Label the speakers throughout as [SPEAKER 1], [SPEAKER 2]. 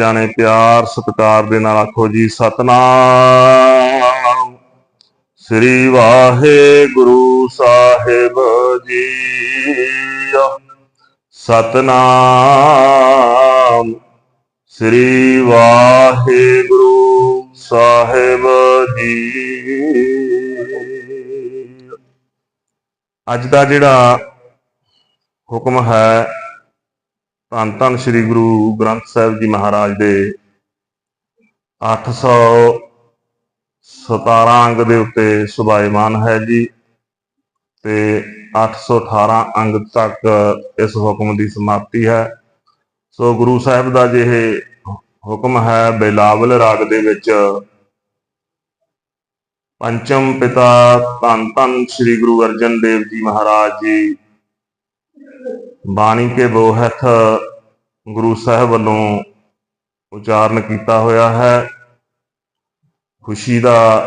[SPEAKER 1] ਜਾਣੇ ਪਿਆਰ, ਸਤਿਕਾਰ ਦੇ ਨਾਲ ਆਖੋ ਜੀ, ਸਤਨਾਮ। ਸ੍ਰੀ ਵਾਹਿਗੁਰੂ ਸਾਹਿਬ ਜੀ ਸਤਨਾਮ। ਸ੍ਰੀ ਵਾਹਿਗੁਰੂ ਸਾਹਿਬ ਜੀ ਅੱਜ ਦਾ ਜਿਹੜਾ ਹੁਕਮ ਹੈ ਧੰਨ ਧੰਨ ਸ੍ਰੀ ਗੁਰੂ ਗ੍ਰੰਥ ਸਾਹਿਬ ਜੀ ਮਹਾਰਾਜ ਦੇ 817 ਅੰਗ ਦੇ ਉੱਤੇ ਸੁਭਾਇਮਾਨ ਹੈ ਜੀ ਤੇ 818 ਅੰਗ ਤੱਕ ਇਸ ਹੁਕਮ ਦੀ ਸਮਾਪਤੀ ਹੈ। ਸੋ ਗੁਰੂ ਸਾਹਿਬ ਦਾ ਜੇ ਹੁਕਮ ਹੈ, ਬਿਲਾਵਲ ਰਾਗ ਦੇ ਵਿੱਚ ਪੰਚਮ ਪਿਤਾ ਧੰਨ ਧੰਨ ਸ੍ਰੀ ਗੁਰੂ ਅਰਜਨ ਦੇਵ ਜੀ ਮਹਾਰਾਜ ਜੀ ਬਾਣੀ ਕੇ ਬੋਹਥ ਗੁਰੂ ਸਾਹਿਬ ਵੱਲੋਂ ਉਚਾਰਨ ਕੀਤਾ ਹੋਇਆ ਹੈ। ਖੁਸ਼ੀ ਦਾ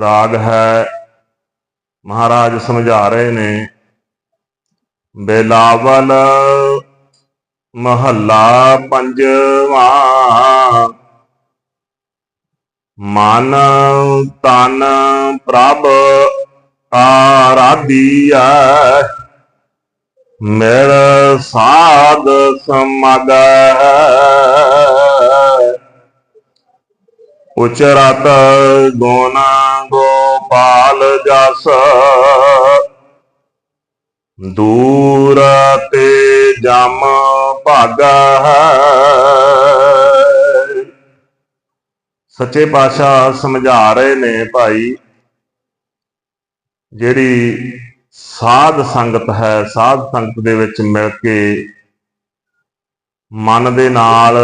[SPEAKER 1] ਰਾਗ ਹੈ। ਮਹਾਰਾਜ ਸਮਝਾ ਰਹੇ ਨੇ, ਬੇਲਾਵਲ ਮਹੱਲਾ ਪੰਜਵਾਂ, ਮਨ ਤਨ ਪ੍ਰਭ ਆਰਾਧੀਐ ਮਿਲ ਸਾਧ ਸਮਗੈ। ਉਚਰਤ ਗੁਣ ਗੋਪਾਲ ਜਸ। ਦੂਰ ਤੇ ਜਮ ਭਾਗੈ। ਸੱਚੇ ਪਾਤਸ਼ਾਹ ਸਮਝਾ ਰਹੇ ਨੇ ਭਾਈ, ਜਿਹੜੀ ਸਾਧ ਸੰਗਤ ਹੈ, ਸਾਧ ਸੰਗਤ ਦੇ ਵਿੱਚ ਮਿਲ ਕੇ ਮਨ ਦੇ ਨਾਲ,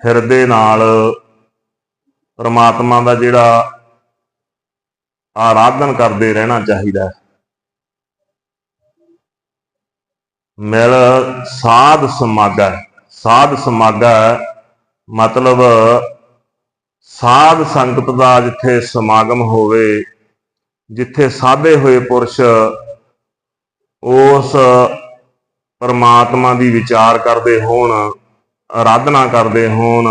[SPEAKER 1] ਹਿਰਦੇ ਨਾਲ ਪਰਮਾਤਮਾ ਦਾ ਜਿਹੜਾ ਆਰਾਧਨ ਕਰਦੇ ਰਹਿਣਾ ਚਾਹੀਦਾ ਹੈ। ਮਿਲ ਸਾਧ ਸਮਾਗਾ ਸਾਧ ਸਮਾਗਾ ਮਤਲਬ ਸਾਧ ਸੰਗਤ ਦਾ ਜਿੱਥੇ ਸਮਾਗਮ ਹੋਵੇ ਜਿੱਥੇ ਸਾਧੇ ਹੋਏ ਪੁਰਸ਼ ਉਸ ਪਰਮਾਤਮਾ ਦੀ ਵਿਚਾਰ ਕਰਦੇ ਹੋਣ ਆਰਾਧਨਾ ਕਰਦੇ ਹੋਣ,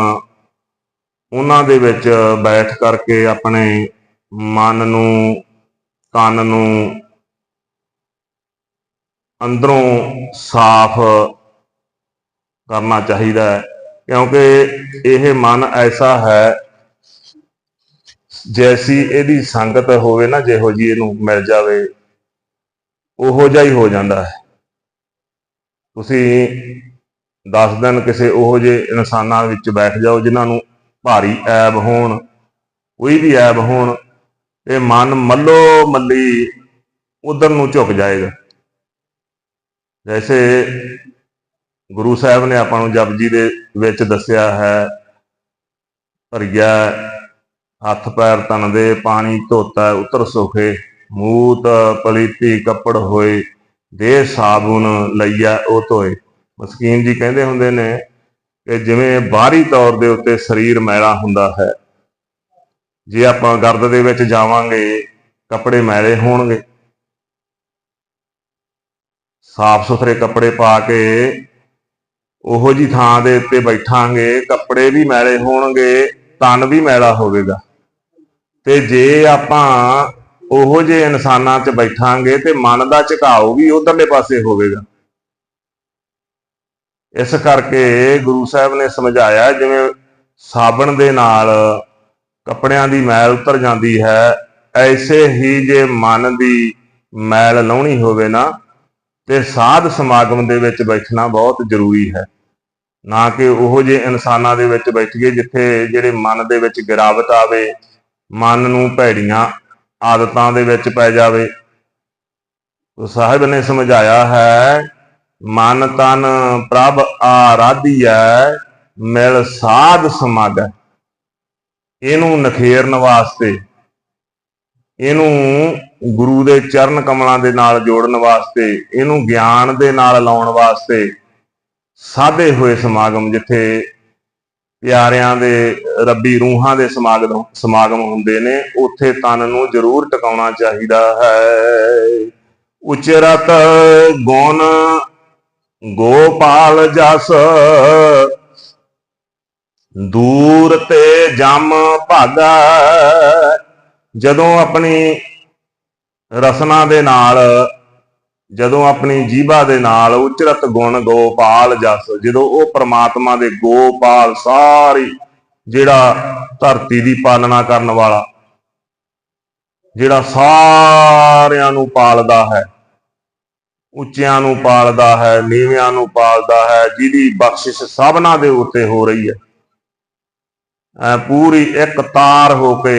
[SPEAKER 1] ਉਹਨਾਂ ਦੇ ਵਿੱਚ ਬੈਠ ਕਰਕੇ ਆਪਣੇ ਮਨ ਨੂੰ, ਕੰਨ ਨੂੰ ਅੰਦਰੋਂ ਸਾਫ਼ ਕਰਨਾ ਚਾਹੀਦਾ ਹੈ। ਕਿਉਂਕਿ ਇਹ ਮਨ ਐਸਾ ਹੈ ਜੈਸੀ ਇਹਦੀ ਸੰਗਤ ਹੋਵੇ ਨਾ, ਜਿਹੋ ਜੀ ਇਹਨੂੰ ਮਿਲ ਜਾਵੇ, ਉਹੋ ਜਿਹਾ ਹੀ ਹੋ ਜਾਂਦਾ ਹੈ। ਤੁਸੀਂ 10 ਦਿਨ ਕਿਸੇ ਉਹੋ ਜਿਹੇ ਇਨਸਾਨਾਂ ਵਿੱਚ ਬੈਠ ਜਾਓ, ਜਿਨ੍ਹਾਂ ਨੂੰ ਭਾਰੀ ਐਬ ਹੋਣ, ਕੋਈ ਵੀ ਐਬ ਹੋਣ, ਇਹ ਮਨ ਮੱਲੋ ਮੱਲੀ ਉਧਰ ਨੂੰ ਝੁਕ ਜਾਏਗਾ। ਜੈਸੇ ਗੁਰੂ ਸਾਹਿਬ ਨੇ ਆਪਾਂ ਨੂੰ ਜਪਜੀ ਦੇ ਵਿੱਚ ਦੱਸਿਆ ਹੈ, ਭਰੀਆ ਹੱਥ ਪੈਰ ਤਨ ਦੇ, ਪਾਣੀ ਧੋਤਾ ਉਤਰ ਸੁਖੇ, ਮੂਤ ਪਲੀਤੀ ਕੱਪੜ ਹੋਏ, ਦੇ ਸਾਬੂਨ ਲਈਆ ਉਹ ਧੋਏ। ਮਸਕੀਨ ਜੀ ਕਹਿੰਦੇ ਹੁੰਦੇ ਨੇ ਕਿ ਜਿਵੇਂ ਬਾਹਰੀ ਤੌਰ ਦੇ ਉੱਤੇ ਸਰੀਰ ਮੈਲਾ ਹੁੰਦਾ ਹੈ, ਜੇ ਆਪਾਂ ਗਰਦ ਦੇ ਵਿੱਚ ਜਾਵਾਂਗੇ, ਕੱਪੜੇ ਮੈਲੇ ਹੋਣਗੇ। ਸਾਫ਼ ਸੁਥਰੇ ਕੱਪੜੇ ਪਾ ਕੇ ਉਹੋ ਜੀ ਥਾਂ ਦੇ ਉੱਤੇ ਬੈਠਾਂਗੇ, ਕੱਪੜੇ ਵੀ ਮੈਲੇ ਹੋਣਗੇ ਤਨ ਵੀ ਮੈਲਾ ਹੋਵੇਗਾ। ਤੇ ਜੇ ਆਪਾਂ ਉਹੋ ਜੇ ਇਨਸਾਨਾਂ 'ਚ ਬੈਠਾਂਗੇ ਤੇ ਮਨ ਦਾ ਝੁਕਾਓ ਵੀ ਉਧਰਲੇ ਪਾਸੇ ਹੋਵੇਗਾ। ਇਸ ਕਰਕੇ ਗੁਰੂ ਸਾਹਿਬ ਨੇ ਸਮਝਾਇਆ, ਜਿਵੇਂ ਸਾਬਣ ਦੇ ਨਾਲ ਕੱਪੜਿਆਂ ਦੀ ਮੈਲ ਉਤਰ ਜਾਂਦੀ ਹੈ, ਐਸੇ ਹੀ ਜੇ ਮਨ ਦੀ ਮੈਲ ਲਾਉਣੀ ਹੋਵੇ ਨਾ, ਤੇ ਸਾਧ ਸਮਾਗਮ ਦੇ ਵਿੱਚ ਬੈਠਣਾ ਬਹੁਤ ਜ਼ਰੂਰੀ ਹੈ। ਨਾ ਕਿ ਉਹੋ ਜੇ ਇਨਸਾਨਾਂ ਦੇ ਵਿੱਚ ਬੈਠੀਏ ਜਿੱਥੇ ਜਿਹੜੇ ਮਨ ਦੇ ਵਿੱਚ ਗਿਰਾਵਟ ਆਵੇ ਮਨ ਨੂੰ ਭੈੜੀਆਂ ਆਦਤਾਂ ਦੇ ਵਿੱਚ ਪੈ ਜਾਵੇ। ਸਾਹਿਬ ਨੇ ਸਮਝਾਇਆ ਹੈ, ਮਨ ਤਨ ਪ੍ਰਭ ਆਰਾਧੀਐ ਮਿਲ ਸਾਧ ਸਮਾਗੈ ਇਹਨੂੰ ਨਖੇਰਨ ਵਾਸਤੇ, ਇਹਨੂੰ ਗੁਰੂ ਦੇ ਚਰਨ ਕਮਲਾਂ ਦੇ ਨਾਲ ਜੋੜਨ ਵਾਸਤੇ, ਇਹਨੂੰ ਗਿਆਨ ਦੇ ਨਾਲ ਲਾਉਣ ਵਾਸਤੇ ਸਾਧੇ ਹੋਏ ਸਮਾਗਮ ਜਿੱਥੇ ਪਿਆਰਿਆਂ ਦੇ ਰੱਬੀ ਰੂਹਾਂ ਦੇ ਸਮਾਗਮ ਸਮਾਗਮ ਹੁੰਦੇ ਨੇ, ਉੱਥੇ ਤਨ ਨੂੰ ਜ਼ਰੂਰ ਟਿਕਾਉਣਾ ਚਾਹੀਦਾ ਹੈ। ਉਚਰਤ ਗੁਣ ਗੋਪਾਲ ਜਸ, ਦੂਰ ਤੇ ਜਮ ਭਾਗਾ। ਜਦੋਂ ਆਪਣੀ ਰਸਨਾ ਦੇ ਨਾਲ ਜਦੋਂ ਆਪਣੀ ਜੀਭਾ ਦੇ ਨਾਲ ਉਚਰਤ ਗੁਣ ਗੋਪਾਲ ਜਸ, ਜਦੋਂ ਉਹ ਪ੍ਰਮਾਤਮਾ ਦੇ ਗੋਪਾਲ ਸਾਰੀ ਜਿਹੜਾ ਧਰਤੀ ਦੀ ਪਾਲਣਾ ਕਰਨ ਵਾਲਾ, ਜਿਹੜਾ ਸਾਰਿਆਂ ਨੂੰ ਪਾਲਦਾ ਹੈ, ਉੱਚਿਆਂ ਨੂੰ ਪਾਲਦਾ ਹੈ, ਨੀਵਿਆਂ ਨੂੰ ਪਾਲਦਾ ਹੈ, ਜਿਹਦੀ ਬਖਸ਼ਿਸ਼ ਸਭਨਾਂ ਦੇ ਉੱਤੇ ਹੋ ਰਹੀ ਹੈ, ਐ ਪੂਰੀ ਇੱਕ ਤਾਰ ਹੋ ਕੇ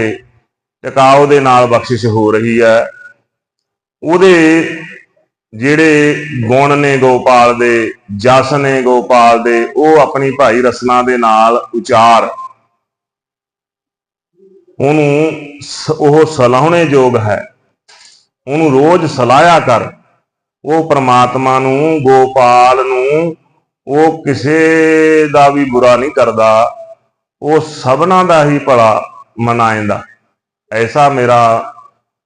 [SPEAKER 1] ਟਿਕਾਓ ਦੇ ਨਾਲ ਬਖਸ਼ਿਸ਼ ਹੋ ਰਹੀ ਹੈ, ਉਹਦੇ ਜਿਹੜੇ ਗੁਣ ਨੇ ਗੋਪਾਲ ਦੇ, ਜਸ ਨੇ ਗੋਪਾਲ ਦੇ, ਉਹ ਆਪਣੀ ਭਾਈ ਰਸਨਾ ਦੇ ਨਾਲ ਉਚਾਰ। ਉਹਨੂੰ ਸ- ਉਹ ਸਲਾਹਣੇ ਯੋਗ ਹੈ। ਉਹਨੂੰ ਰੋਜ਼ ਸਲਾਹਿਆ ਕਰ। ਉਹ ਪ੍ਰਮਾਤਮਾ ਨੂੰ, ਗੋਪਾਲ ਨੂੰ, ਉਹ ਕਿਸੇ ਦਾ ਵੀ ਬੁਰਾ ਨਹੀਂ ਕਰਦਾ। ਉਹ ਸਭਨਾਂ ਦਾ ਹੀ ਭਲਾ ਮਨਾਇੰਦਾ ਐਸਾ ਮੇਰਾ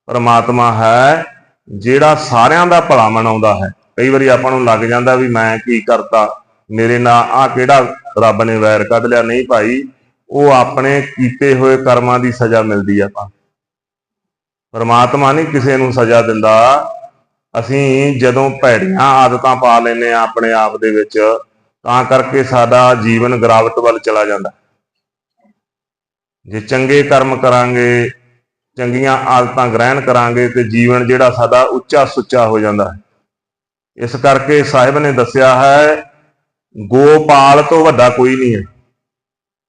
[SPEAKER 1] ਪ੍ਰਮਾਤਮਾ ਹੈ। ਜਿਹੜਾ ਸਾਰਿਆਂ ਦਾ ਭਲਾ ਮਨਾਉਂਦਾ ਹੈ। ਕਈ ਵਾਰੀ ਆਪਾਂ ਨੂੰ ਲੱਗ ਜਾਂਦਾ ਵੀ ਮੈਂ ਕੀ ਕਰਤਾ, ਮੇਰੇ ਨਾਲ ਆ ਕਿਹੜਾ ਰੱਬ ਨੇ ਵੈਰ ਕੱਢ ਲਿਆ। ਨਹੀਂ ਭਾਈ, ਉਹ ਆਪਣੇ ਕੀਤੇ ਹੋਏ ਕਰਮਾਂ ਦੀ ਸਜ਼ਾ ਮਿਲਦੀ ਆ ਤਾਂ ਪਰਮਾਤਮਾ ਨਹੀਂ ਕਿਸੇ ਨੂੰ ਸਜ਼ਾ ਦਿੰਦਾ। ਅਸੀਂ ਜਦੋਂ ਭੈੜੀਆਂ ਆਦਤਾਂ ਪਾ ਲੈਨੇ ਆ ਆਪਣੇ ਆਪ ਦੇ ਵਿੱਚ, ਤਾਂ ਕਰਕੇ ਸਾਡਾ ਜੀਵਨ ਗਰਾਵਟ ਵੱਲ ਚਲਾ ਜਾਂਦਾ। ਜੇ ਚੰਗੇ ਕਰਮ ਕਰਾਂਗੇ ਚੰਗੀਆਂ ਆਦਤਾਂ ਗ੍ਰਹਿਣ ਕਰਾਂਗੇ ਤੇ ਜੀਵਨ ਜਿਹੜਾ ਸਾਡਾ ਉੱਚਾ ਸੁੱਚਾ ਹੋ ਜਾਂਦਾ ਹੈ। ਇਸ ਕਰਕੇ ਸਾਹਿਬ ਨੇ ਦੱਸਿਆ ਹੈ, ਗੋਪਾਲ ਤੋਂ ਵੱਡਾ ਕੋਈ ਨਹੀਂ ਹੈ।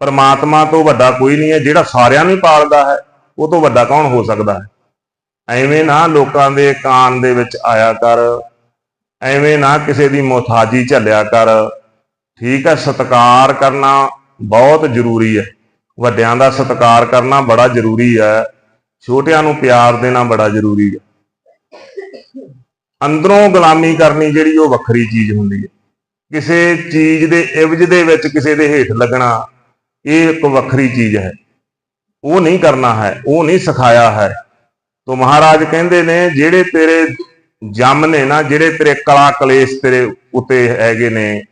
[SPEAKER 1] ਪਰਮਾਤਮਾ ਤੋਂ ਵੱਡਾ ਕੋਈ ਨਹੀਂ ਹੈ, ਜਿਹੜਾ ਸਾਰਿਆਂ ਨੂੰ ਪਾਲਦਾ ਹੈ, ਉਹ ਤੋਂ ਵੱਡਾ ਕੌਣ ਹੋ ਸਕਦਾ ਹੈ? ਐਵੇਂ ਨਾ ਲੋਕਾਂ ਦੇ ਕਾਨ ਦੇ ਵਿੱਚ ਆਇਆ ਕਰ, ਐਵੇਂ ਨਾ ਕਿਸੇ ਦੀ ਮੁਹਤਾਜੀ ਝੱਲਿਆ ਕਰ। ਠੀਕ ਹੈ, ਸਤਿਕਾਰ ਕਰਨਾ ਬਹੁਤ ਜ਼ਰੂਰੀ ਹੈ। ਵੱਡਿਆਂ ਦਾ ਸਤਿਕਾਰ ਕਰਨਾ ਬੜਾ ਜ਼ਰੂਰੀ ਹੈ। ਛੋਟਿਆਂ ਨੂੰ ਪਿਆਰ ਦੇਣਾ ਬੜਾ ਜ਼ਰੂਰੀ ਹੈ। ਅੰਦਰੋਂ ਗੁਲਾਮੀ ਕਰਨੀ ਜਿਹੜੀ ਉਹ ਵੱਖਰੀ ਚੀਜ਼ ਹੁੰਦੀ ਹੈ। ਕਿਸੇ ਚੀਜ਼ ਦੇ ਇਵਜ ਦੇ ਵਿੱਚ ਕਿਸੇ ਦੇ ਹੇਠ ਲੱਗਣਾ ਇਹ ਇੱਕ ਵੱਖਰੀ ਚੀਜ਼ ਹੈ। ਉਹ ਨਹੀਂ ਕਰਨਾ ਹੈ, ਉਹ ਨਹੀਂ ਸਿਖਾਇਆ ਹੈ। ਤੋ ਮਹਾਰਾਜ ਕਹਿੰਦੇ ਨੇ, ਜਿਹੜੇ ਤੇਰੇ ਜੰਮ ਨੇ ਨਾ, ਜਿਹੜੇ ਤੇਰੇ ਕਲਾ ਕਲੇਸ਼ ਤੇਰੇ ਉੱਤੇ ਹੈਗੇ ਨੇ,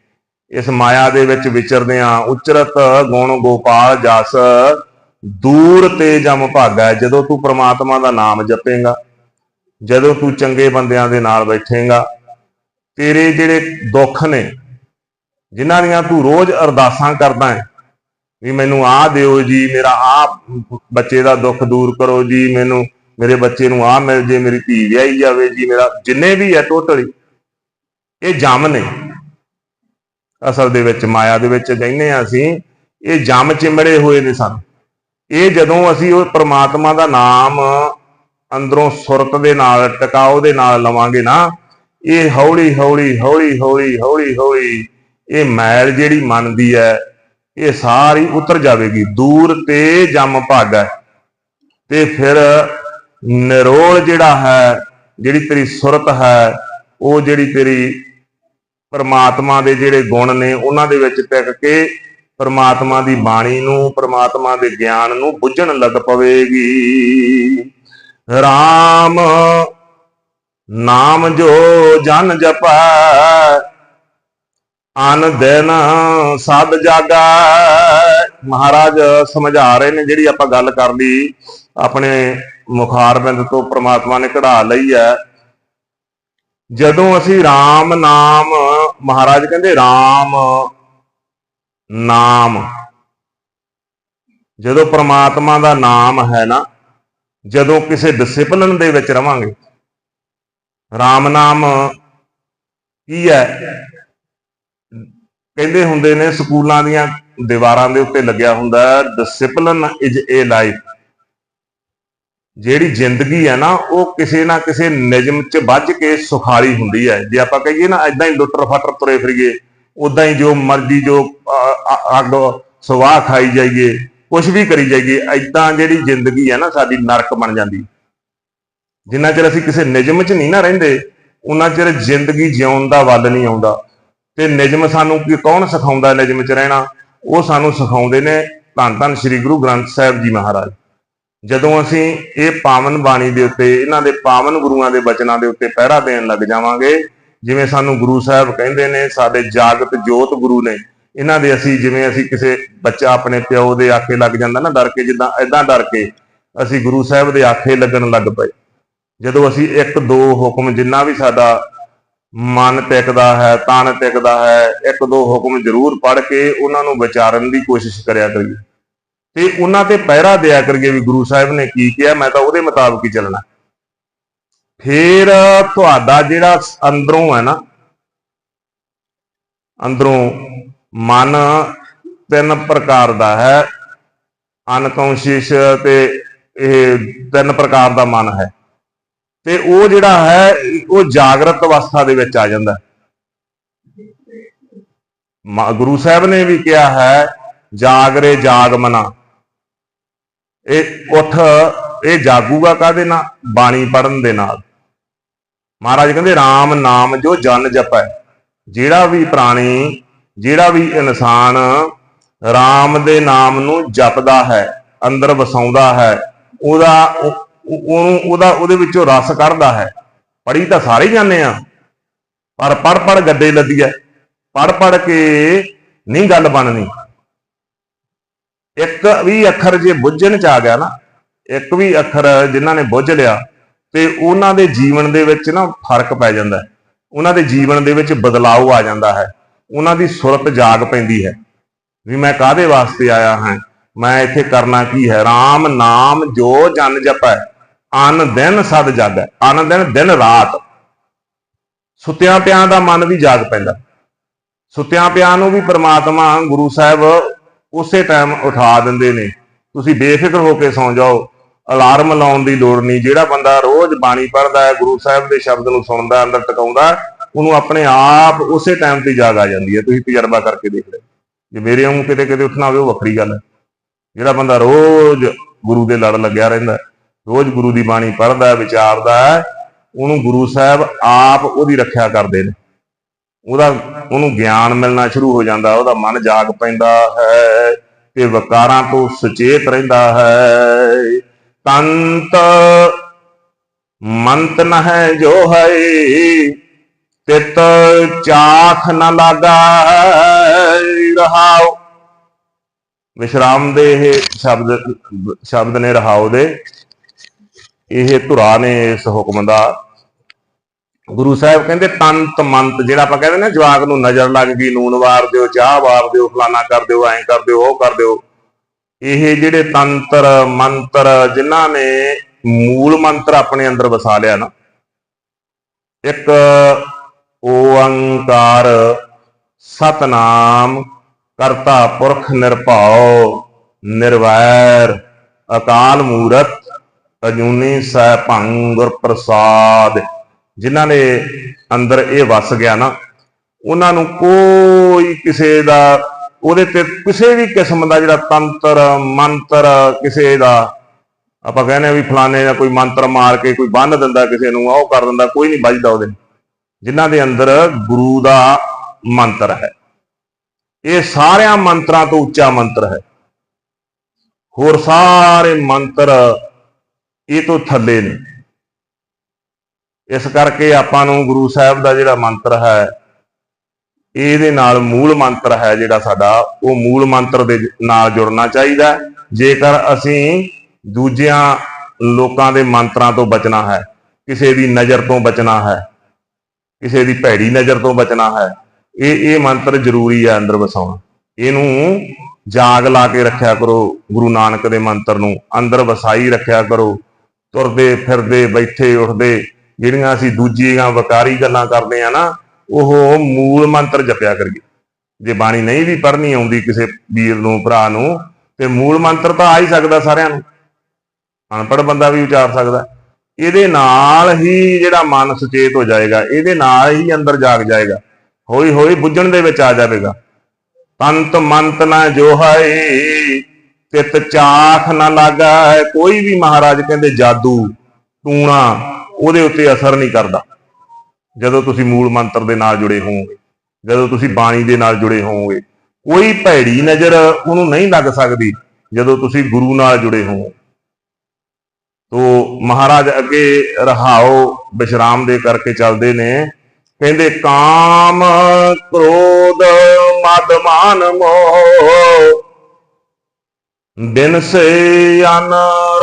[SPEAKER 1] ਇਸ ਮਾਇਆ ਦੇ ਵਿੱਚ ਵਿਚਰਦੇ ਆ ਉਚਰਤ ਗੁਣ ਗੋਪਾਲ ਜਸ ਦੂਰ ਤੇ ਜਮ ਭਾਗਾ ਜਦੋਂ ਤੂੰ ਪ੍ਰਮਾਤਮਾ ਦਾ ਨਾਮ ਜਪੇਂਗਾ, ਜਦੋਂ ਤੂੰ ਚੰਗੇ ਬੰਦਿਆਂ ਦੇ ਨਾਲ ਬੈਠੇਂਗਾ, ਤੇਰੇ ਜਿਹੜੇ ਦੁੱਖ ਨੇ, ਜਿਨ੍ਹਾਂ ਦੀਆਂ ਤੂੰ ਰੋਜ਼ ਅਰਦਾਸਾਂ ਕਰਦਾ ਹੈ, ਵੀ ਮੈਨੂੰ ਆਹ ਦਿਓ ਜੀ, ਮੇਰਾ ਆਹ ਬੱਚੇ ਦਾ ਦੁੱਖ ਦੂਰ ਕਰੋ ਜੀ, ਮੈਨੂੰ, ਮੇਰੇ ਬੱਚੇ ਨੂੰ ਆਹ ਮਿਲ ਜੇ, ਮੇਰੀ ਧੀ ਵਿਆਹੀ ਜਾਵੇ ਜੀ, ਮੇਰਾ ਜਿੰਨੇ ਵੀ ਹੈ ਟੋਟਲੀ ਇਹ ਜਮ ਨੇ। ਅਸਲ ਦੇ ਵਿੱਚ, ਮਾਇਆ ਦੇ ਵਿੱਚ ਕਹਿੰਦੇ ਆ ਅਸੀਂ, ਇਹ ਜਮ ਚਿਮੜੇ ਹੋਏ ਨੇ ਸਾਨੂੰ। ਇਹ ਜਦੋਂ ਅਸੀਂ ਉਹ ਪ੍ਰਮਾਤਮਾ ਦਾ ਨਾਮ ਅੰਦਰੋਂ ਸੁਰਤ ਦੇ ਨਾਲ ਟਿਕਾਓ ਦੇ ਨਾਲ ਲਵਾਂਗੇ ਨਾ, ਇਹ ਹੌਲੀ ਹੌਲੀ ਹੌਲੀ ਹੌਲੀ ਹੌਲੀ ਹੌਲੀ ਇਹ ਮੈਲ ਜਿਹੜੀ ਮਨ ਦੀ ਹੈ, ਇਹ ਸਾਰੀ ਉਤਰ ਜਾਵੇਗੀ, ਦੂਰ ਤੇ ਜੰਮ ਭਾਗਾ ਤੇ ਫਿਰ ਨਿਰੋਲ ਜਿਹੜਾ ਹੈ, ਜਿਹੜੀ ਤੇਰੀ ਸੁਰਤ ਹੈ, ਉਹ ਜਿਹੜੀ ਤੇਰੀ ਪਰਮਾਤਮਾ ਦੇ ਜਿਹੜੇ ਗੁਣ ਨੇ, ਉਹਨਾਂ ਦੇ ਵਿੱਚ ਟਿਕ ਕੇ ਪਰਮਾਤਮਾ ਦੀ ਬਾਣੀ ਨੂੰ, ਪਰਮਾਤਮਾ ਦੇ ਗਿਆਨ ਨੂੰ ਬੁੱਝਣ ਲੱਗ ਪਵੇਗੀ। RAM ਨਾਮ ਜੋ ਜਨ ਜਪੈ, ਅਨ ਦਿਨ ਸਦ ਜਾਗਾ। ਮਹਾਰਾਜ ਸਮਝਾ ਰਹੇ ਨੇ ਜਿਹੜੀ ਆਪਾਂ ਗੱਲ ਕਰ ਲਈ, ਆਪਣੇ ਮੁਖਾਰਬਿੰਦ ਤੋਂ ਪ੍ਰਮਾਤਮਾ ਨੇ ਕਢਾ ਲਈ ਹੈ। ਜਦੋਂ ਅਸੀਂ RAM ਨਾਮ, ਮਹਾਰਾਜ ਕਹਿੰਦੇ RAM ਨਾਮ। ਜਦੋਂ ਪ੍ਰਮਾਤਮਾ ਦਾ ਨਾਮ ਹੈ ਨਾ, ਜਦੋਂ ਕਿਸੇ ਡਿਸਪਲਿਨ ਦੇ ਵਿੱਚ ਰਵਾਂਗੇ RAM ਨਾਮ ਕੀ ਹੈ? ਕਹਿੰਦੇ ਹੁੰਦੇ ਨੇ, ਸਕੂਲਾਂ ਦੀਆਂ ਦੀਵਾਰਾਂ ਦੇ ਉੱਤੇ ਲੱਗਿਆ ਹੁੰਦਾ ਡਿਸਪਲਿਨ ਇਜ਼ ਏ ਲਾਈਫ ਜਿਹੜੀ ਜ਼ਿੰਦਗੀ ਹੈ ਨਾ, ਉਹ ਕਿਸੇ ਨਾ ਕਿਸੇ ਨਿਯਮ 'ਚ ਵੱਜ ਕੇ ਸੁਖਾਲੀ ਹੁੰਦੀ ਹੈ। ਜੇ ਆਪਾਂ ਕਹੀਏ ਨਾ ਐਦਾਂ ਹੀ ਲੁੱਟਰ ਫਟਰ ਤੁਰੇ ਫਿਰੀਏ ਉਦਾਂ ਹੀ ਜੋ ਮਰਜ਼ੀ ਜੋ ਅੱਗ ਸਵਾਹ ਖਾਈ ਜਾਈਏ ਕੁਝ ਵੀ ਕਰੀ ਜਾਈਏ ਐਦਾਂ ਜਿਹੜੀ ਜ਼ਿੰਦਗੀ ਹੈ ਨਾ ਸਾਡੀ ਨਰਕ ਬਣ ਜਾਂਦੀ। ਜਿੰਨਾ ਚਿਰ ਅਸੀਂ ਕਿਸੇ ਨਿਯਮ 'ਚ ਨਹੀਂ ਨਾ ਰਹਿੰਦੇ ਉਹਨਾਂ ਚਿਰ ਜ਼ਿੰਦਗੀ ਜਿਉਣ ਦਾ ਵੱਲ ਨਹੀਂ ਆਉਂਦਾ। ਤੇ ਨਿਯਮ ਸਾਨੂੰ ਕੀ, ਕੌਣ ਸਿਖਾਉਂਦਾ ਨਿਯਮ 'ਚ ਰਹਿਣਾ? ਉਹ ਸਾਨੂੰ ਸਿਖਾਉਂਦੇ ਨੇ ਧੰਨ ਧੰਨ ਸ੍ਰੀ ਗੁਰੂ ਗ੍ਰੰਥ ਸਾਹਿਬ ਜੀ ਮਹਾਰਾਜ। ਜਦੋਂ ਅਸੀਂ ਇਹ ਪਾਵਨ ਬਾਣੀ ਦੇ ਉੱਤੇ, ਇਹਨਾਂ ਦੇ ਪਾਵਨ ਗੁਰੂਆਂ ਦੇ ਬਚਨਾਂ ਦੇ ਉੱਤੇ ਪਹਿਰਾ ਦੇਣ ਲੱਗ ਜਾਵਾਂਗੇ ਜਿਵੇਂ ਸਾਨੂੰ ਗੁਰੂ ਸਾਹਿਬ ਕਹਿੰਦੇ ਨੇ, ਸਾਡੇ ਜਾਗਤ ਜੋਤ ਗੁਰੂ ਨੇ, ਇਹਨਾਂ ਦੇ ਅਸੀਂ ਜਿਵੇਂ ਅਸੀਂ ਕਿਸੇ ਬੱਚਾ ਆਪਣੇ ਪਿਓ ਦੇ ਆਖੇ ਲੱਗ ਜਾਂਦਾ ਨਾ ਡਰ ਕੇ, ਜਿੱਦਾਂ ਐਦਾਂ ਡਰ ਕੇ ਅਸੀਂ ਗੁਰੂ ਸਾਹਿਬ ਦੇ ਆਖੇ ਲੱਗਣ ਲੱਗ ਪਏ। ਜਦੋਂ ਅਸੀਂ ਇੱਕ ਦੋ ਹੁਕਮ ਜਿੰਨਾ ਵੀ ਸਾਡਾ ਮਨ ਟਿਕਦਾ ਹੈ, ਤਨ ਟਿਕਦਾ ਹੈ, ਇੱਕ ਦੋ ਹੁਕਮ ਜ਼ਰੂਰ ਪੜ੍ਹ ਕੇ ਉਹਨਾਂ ਨੂੰ ਵਿਚਾਰਨ ਦੀ ਕੋਸ਼ਿਸ਼ ਕਰਿਆ ਕਰੀਏ। ਤੇ ਉਹਨਾਂ ਤੇ ਪਹਿਰਾ ਦਿਆ ਕਰੀਏ ਵੀ ਗੁਰੂ ਸਾਹਿਬ ਨੇ ਕੀ ਕਿਹਾ, ਮੈਂ ਤਾਂ ਉਹਦੇ ਮੁਤਾਬਕ ਹੀ ਚੱਲਣਾ। ਫਿਰ ਤੁਹਾਡਾ ਜਿਹੜਾ ਅੰਦਰੋਂ ਹੈ ਨਾ, ਅੰਦਰੋਂ ਮਨ ਤਿੰਨ ਪ੍ਰਕਾਰ ਦਾ ਹੈ। ਅਨਕੌਂਸ਼ੀਅਸ ਤੇ ਇਹ ਤਿੰਨ ਪ੍ਰਕਾਰ ਦਾ ਮਨ ਹੈ। ਤੇ ਉਹ ਜਿਹੜਾ ਹੈ, ਉਹ ਜਾਗਰਤ ਅਵਸਥਾ ਦੇ ਵਿੱਚ ਆ ਜਾਂਦਾ ਹੈ। ਗੁਰੂ ਸਾਹਿਬ ਨੇ ਵੀ ਕਿਹਾ ਹੈ, ਜਾਗਰੇ ਜਾਗ ਮਨਾ। ਇਹ ਉੱਠ, ਇਹ ਜਾਗੂਗਾ ਕਾਦੇ ਨਾਲ? ਬਾਣੀ ਪੜਨ ਦੇ ਨਾਲ। ਮਹਾਰਾਜ ਕਹਿੰਦੇ RAM ਨਾਮ ਜੋ ਜਨ ਜਪੈ, ਜਿਹੜਾ ਵੀ ਪ੍ਰਾਣੀ, ਜਿਹੜਾ ਵੀ ਇਨਸਾਨ RAM ਦੇ ਨਾਮ ਨੂੰ ਜਪਦਾ ਹੈ, ਅੰਦਰ ਵਸਾਉਂਦਾ ਹੈ, ਉਹਦਾ ਉਹਨੂੰ, ਉਹਦਾ, ਉਹਦੇ ਵਿੱਚੋਂ ਰਸ ਕੱਢਦਾ ਹੈ। ਪੜੀ ਤਾਂ ਸਾਰੇ ਹੀ ਜਾਂਦੇ ਆ। ਪਰ ਪੜ ਪੜ ਗੱਡੇ ਲੱਦੀ ਐ। ਪੜ ਪੜ ਕੇ ਨਹੀਂ ਗੱਲ ਬਣਨੀ। ਇੱਕ ਵੀ ਅੱਖਰ ਜੇ ਬੁੱਝਣ ਚ ਆ ਗਿਆ ਨਾ, ਇੱਕ ਵੀ ਅੱਖਰ ਜਿਨ੍ਹਾਂ ਨੇ ਬੁੱਝ ਲਿਆ ਤੇ ਉਹਨਾਂ ਦੇ ਜੀਵਨ ਦੇ ਵਿੱਚ ਨਾ ਫ਼ਰਕ ਪੈ ਜਾਂਦਾ ਹੈ। ਉਹਨਾਂ ਦੇ ਜੀਵਨ ਦੇ ਵਿੱਚ ਬਦਲਾਅ ਆ ਜਾਂਦਾ ਹੈ। ਉਹਨਾਂ ਦੀ ਸੁਰਤ ਜਾਗ ਪੈਂਦੀ ਹੈ। ਵੀ ਮੈਂ ਕਾਦੇ ਵਾਸਤੇ ਆਇਆ ਹਾਂ? ਮੈਂ ਇੱਥੇ ਕਰਨਾ ਕੀ ਹੈ? RAM ਨਾਮ ਜੋ ਜਨ ਜਪੈ, ਅਨ ਦਿਨ ਸਦ ਜਾਗੈ। ਅਨ ਦਿਨ ਦਿਨ ਰਾਤ। ਸੁੱਤਿਆਂ ਪਿਆਂ ਦਾ ਮਨ ਵੀ ਜਾਗ ਪੈਂਦਾ। ਸੁੱਤਿਆਂ ਪਿਆਂ ਨੂੰ ਵੀ ਪ੍ਰਮਾਤਮਾ ਗੁਰੂ ਸਾਹਿਬ ਉਸੇ ਟਾਈਮ ਉਠਾ ਦਿੰਦੇ ਨੇ। ਤੁਸੀਂ ਬੇਫਿਕਰ ਹੋ ਕੇ ਸੌਂ ਜਾਓ। ਅਲਾਰਮ ਲਾਉਣ ਦੀ ਲੋੜ ਨਹੀਂ। ਜਿਹੜਾ ਬੰਦਾ ਰੋਜ਼ ਬਾਣੀ ਪੜ੍ਹਦਾ ਹੈ, ਗੁਰੂ ਸਾਹਿਬ ਦੇ ਸ਼ਬਦ ਨੂੰ ਸੁਣਦਾ, ਅੰਦਰ ਟਿਕਾਉਂਦਾ, ਉਹਨੂੰ ਆਪਣੇ ਆਪ ਉਸੇ ਟਾਈਮ ਤੇ ਜਾਗ ਆ ਜਾਂਦੀ ਹੈ। ਤੁਸੀਂ ਤਜਰਬਾ ਕਰਕੇ ਦੇਖ ਲਓ। ਜੇ ਮੇਰੇ ਵਾਂਗੂ ਕਿਤੇ ਕਿਤੇ ਉੱਠਣਾ ਹੋਵੇ, ਉਹ ਵੱਖਰੀ ਗੱਲ ਹੈ। ਜਿਹੜਾ ਬੰਦਾ ਰੋਜ਼ ਗੁਰੂ ਦੇ ਲੜ ਲੱਗਿਆ ਰਹਿੰਦਾ ਰੋਜ਼ ਗੁਰੂ ਦੀ ਬਾਣੀ ਪੜ੍ਹਦਾ ਵਿਚਾਰਦਾ ਉਹਨੂੰ ਗੁਰੂ ਸਾਹਿਬ ਆਪ ਉਹਦੀ ਰੱਖਿਆ ਕਰਦੇ ਨੇ। ਉਹਦਾ, ਉਹਨੂੰ ਗਿਆਨ ਮਿਲਣਾ ਸ਼ੁਰੂ ਹੋ ਜਾਂਦਾ, ਉਹਦਾ ਮਨ ਜਾਗ ਪੈਂਦਾ ਹੈ ਤੇ ਵਿਕਾਰਾਂ ਤੋਂ ਸੁਚੇਤ ਰਹਿੰਦਾ ਹੈ। ਤੰਤ ਮੰਤ ਨ ਹੈ ਜੋ ਹੈ ਤਿਤ ਚਾਖ ਨ ਲਾਗਾ ਰਹਾਉ। ਵਿਸ਼ਰਾਮ ਦੇ ਇਹ ਸ਼ਬਦ ਸ਼ਬਦ ਨੇ ਰਹਾਉ ਦੇ। ਇਹ ਧੁਰਾ ਨੇ ਇਸ ਹੁਕਮ ਦਾ। ਗੁਰੂ ਸਾਹਿਬ ਕਹਿੰਦੇ ਤੰਤ ਮੰਤ, ਜਿਹੜਾ ਆਪਾਂ ਕਹਿੰਦੇ ਨਾ ਜਵਾਕ ਨੂੰ ਨਜ਼ਰ ਲੱਗ ਗਈ, ਨੂਨ ਵਾਰ ਦਿਓ, ਚਾਹ ਵਾਰ ਦਿਓ, ਫਲਾਨਾ ਕਰ ਦਿਓ, ਐਂ ਕਰ ਦਿਓ, ਉਹ ਕਰ ਦਿਓ। ਇਹ ਜਿਹੜੇ ਤੰਤਰ, ਮੰਤਰ ਜਿਨ੍ਹਾਂ ਨੇ ਮੂਲ ਮੰਤਰ ਆਪਣੇ ਅੰਦਰ ਵਸਾ ਲਿਆ ਨਾ, ਇੱਕ ਓੰਕਾਰ, ਸਤਨਾਮ, ਕਰਤਾ ਪੁਰਖ ਨਿਰਭਉ, ਨਿਰਵੈਰ, ਅਕਾਲ ਮੂਰਤ, ਅਜੂਨੀ ਸੈ ਭੰਗੁਰ ਪ੍ਰਸਾਦ ਜਿਨ੍ਹਾਂ ਨੇ ਅੰਦਰ ਇਹ ਵਸ ਗਿਆ ਨਾ, ਉਹਨਾਂ ਨੂੰ ਕੋਈ ਕਿਸੇ ਦਾ ਉਹਦੇ ਤੇ ਕਿਸੇ ਵੀ ਕਿਸਮ ਦਾ ਜਿਹੜਾ ਤੰਤਰ, ਮੰਤਰ, ਕਿਸੇ ਦਾ ਆਪਾਂ ਕਹਿੰਦੇ ਆ ਵੀ ਫਲਾਣੇ ਦਾ ਕੋਈ ਮੰਤਰ ਮਾਰ ਕੇ ਕੋਈ ਬੰਨ ਦਿੰਦਾ ਕਿਸੇ ਨੂੰ ਉਹ ਕਰ ਦਿੰਦਾ, ਕੋਈ ਨਹੀਂ ਵੱਜਦਾ ਉਹਦੇ ਜਿਨ੍ਹਾਂ ਦੇ ਅੰਦਰ ਗੁਰੂ ਦਾ ਮੰਤਰ ਹੈ। ਇਹ ਸਾਰਿਆਂ ਮੰਤਰਾਂ ਤੋਂ ਉੱਚਾ ਮੰਤਰ ਹੈ। ਹੋਰ ਸਾਰੇ ਮੰਤਰ ਇਹ ਤੋਂ ਥੱਲੇ ਨੇ। ਇਸ ਕਰਕੇ ਆਪਾਂ ਨੂੰ ਗੁਰੂ ਸਾਹਿਬ ਦਾ ਜਿਹੜਾ ਮੰਤਰ ਹੈ ਇਹਦੇ ਨਾਲ ਮੂਲ ਮੰਤਰ ਹੈ ਜਿਹੜਾ ਸਾਡਾ, ਉਹ ਮੂਲ ਮੰਤਰ ਦੇ ਨਾਲ ਜੁੜਨਾ ਚਾਹੀਦਾ ਜੇਕਰ ਅਸੀਂ ਦੂਜਿਆਂ ਲੋਕਾਂ ਦੇ ਮੰਤਰਾਂ ਤੋਂ ਬਚਣਾ ਹੈ, ਕਿਸੇ ਦੀ ਨਜ਼ਰ ਤੋਂ ਬਚਣਾ ਹੈ, ਕਿਸੇ ਦੀ ਭੈੜੀ ਨਜ਼ਰ ਤੋਂ ਬਚਣਾ ਹੈ, ਇਹ ਇਹ ਮੰਤਰ ਜ਼ਰੂਰੀ ਹੈ ਅੰਦਰ ਵਸਾਉਣਾ। ਇਹਨੂੰ ਜਾਗ ਲਾ ਕੇ ਰੱਖਿਆ ਕਰੋ, ਗੁਰੂ ਨਾਨਕ ਦੇ ਮੰਤਰ ਨੂੰ। ਅੰਦਰ ਵਸਾਈ ਰੱਖਿਆ ਕਰੋ। ਤੁਰਦੇ ਫਿਰਦੇ, ਬੈਠੇ ਉੱਠਦੇ, ਜਿਹੜੀਆਂ ਅਸੀਂ ਦੂਜੀਆਂ ਵਕਾਰੀ ਗੱਲਾਂ ਕਰਦੇ ਆ ਨਾ ਉਹ ਮੂਲ ਮੰਤਰ ਜਪਿਆ ਕਰੀਏ। ਜੇ ਬਾਣੀ ਨਹੀਂ ਵੀ ਪੜ੍ਹਨੀ ਆਉਂਦੀ ਕਿਸੇ ਵੀਰ ਨੂੰ, ਭਰਾ ਨੂੰ, ਤੇ ਮੂਲ ਮੰਤਰ ਤਾਂ ਆ ਹੀ ਸਕਦਾ ਸਾਰਿਆਂ ਨੂੰ। ਅਨਪੜ੍ਹ ਬੰਦਾ ਵੀ ਉਚਾਰ ਸਕਦਾ। ਇਹਦੇ ਨਾਲ ਹੀ ਜਿਹੜਾ ਮਨ ਸੁਚੇਤ ਹੋ ਜਾਏਗਾ, ਇਹਦੇ ਨਾਲ ਹੀ ਅੰਦਰ ਜਾਗ ਜਾਏਗਾ। ਹੌਲੀ ਹੌਲੀ ਬੁੱਝਣ ਦੇ ਵਿੱਚ ਆ ਜਾਵੇਗਾ। ਤੰਤ ਮੰਤ ਨਾ ਜੋ ਹੈ ਤਿਤ ਚਾਖ ਨਾ ਲਾਗਾ ਕੋਈ ਵੀ ਮਹਾਰਾਜ ਕਹਿੰਦੇ, ਜਾਦੂ ਟੂਣਾ ਉਹਦੇ ਉੱਤੇ ਅਸਰ ਨਹੀਂ ਕਰਦਾ। ਜਦੋਂ ਤੁਸੀਂ ਮੂਲ ਮੰਤਰ ਦੇ ਨਾਲ ਜੁੜੇ ਹੋਵੋਗੇ, ਜਦੋਂ ਤੁਸੀਂ ਬਾਣੀ ਦੇ ਨਾਲ ਜੁੜੇ ਹੋਵੋਗੇ, ਕੋਈ ਭੈੜੀ ਨਜ਼ਰ ਉਹਨੂੰ ਨਹੀਂ ਲੱਗ ਸਕਦੀ ਜਦੋਂ ਤੁਸੀਂ ਗੁਰੂ ਨਾਲ ਜੁੜੇ ਹੋ ਤੋ ਮਹਾਰਾਜ ਅੱਗੇ ਰਹਾਓ, ਵਿਸ਼ਰਾਮ ਦੇ ਕਰਕੇ ਚੱਲਦੇ ਨੇ, ਕਹਿੰਦੇ, ਕਾਮ ਕ੍ਰੋਧ ਮਦ ਮਾਨ ਮੋਹ, ਬਿਨ ਸੇ ਅਨ